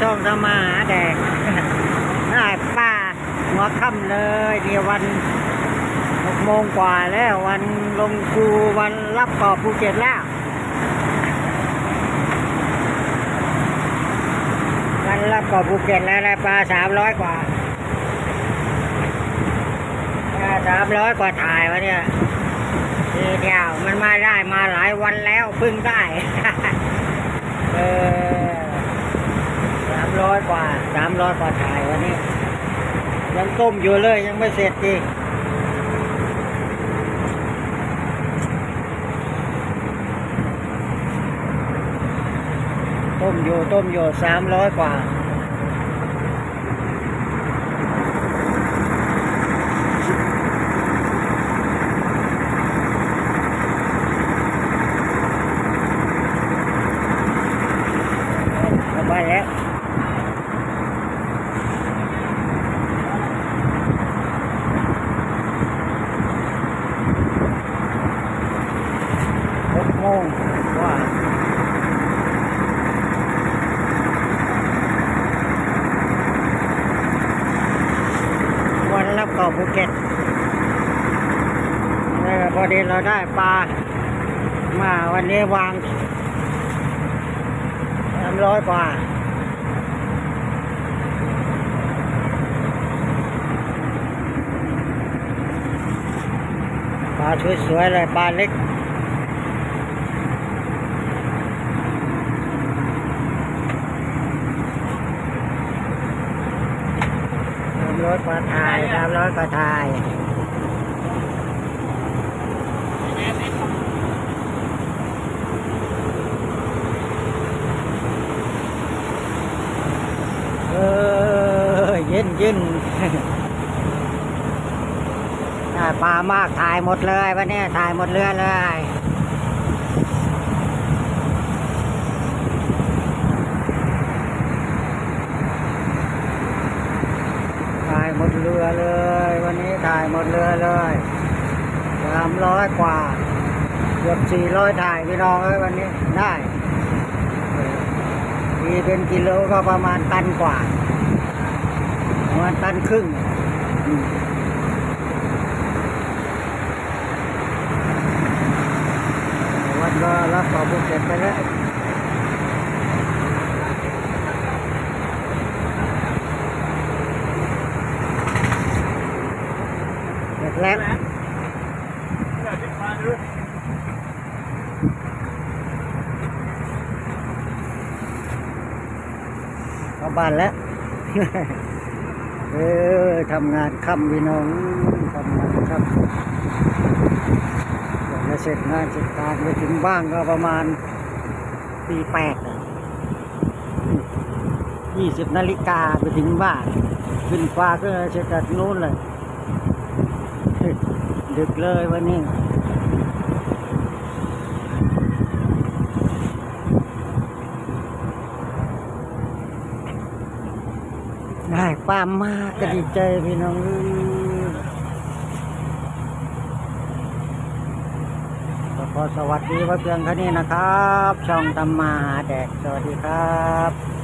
ช่องธรรมะแดงน่าป้าหัวค่ำเลยเดียววันหกโมงกว่าแล้ววันลงกูวันรับต่อภูเก็ตแล้ววันรับต่อภูเก็ตแล้วได้ปลาสามร้อยกว่าสามร้อยกว่าถ่ายวะเนี่ยทีเดียวมันมาได้มาหลายวันแล้วพึ่งได้ เออ ร้อยกว่าสามร้อยกว่าถ่ายวันนี้ ยังต้มอยู่เลยยังไม่เสร็จดีต้มอยู่ต้มอยู่สามร้อยกว่าไปแล้ว หกโมงก ว่าวันรับเก่าภูเก็ตเออพอดีเราได้ปลา มาวันนี้วางสามร้อยกว่าปลาสวยๆเลยปลาเล็ก สามร้อยกว่าทายสามร้อยกว่าทายเออเย็นเย็นได้ปลามากถ่ายหมดเลยวันนี้ถ่ายหมดเรือเลย ถ่ายห มดเรือเลย วันนี้ถ่ายหมดเรือเลยสามร้อยกว่าเกือบสี่ร้อยถ่ายพี่น้องเอ้ยวันนี้ได้มีเป็นกิโลก็ประมาณตันกว่าประมาณตันครึ่งอืมวันก็รับต่อภูเก็ตไปแล้ว เสร็จ แล้วเข้าบ้านแล้วเออทำงานค่ำพี่น้องทำงานค่ำกว่าจะเสร็จงานเสร็จการไปถึงบ้านก็ประมาณตีแปดยี่สิบนาฬิกาไปถึงบ้าน ขึ้นฟ้าก็เสร็จจากนู้นเลย ดึกเลยวันนี้ได้ป้ามมากก็ดีใจพี่น้องขอสวัสดีไว้เพียงแค่นี้นะครับ ช่องตำมาหาแดก สวัสดีครับ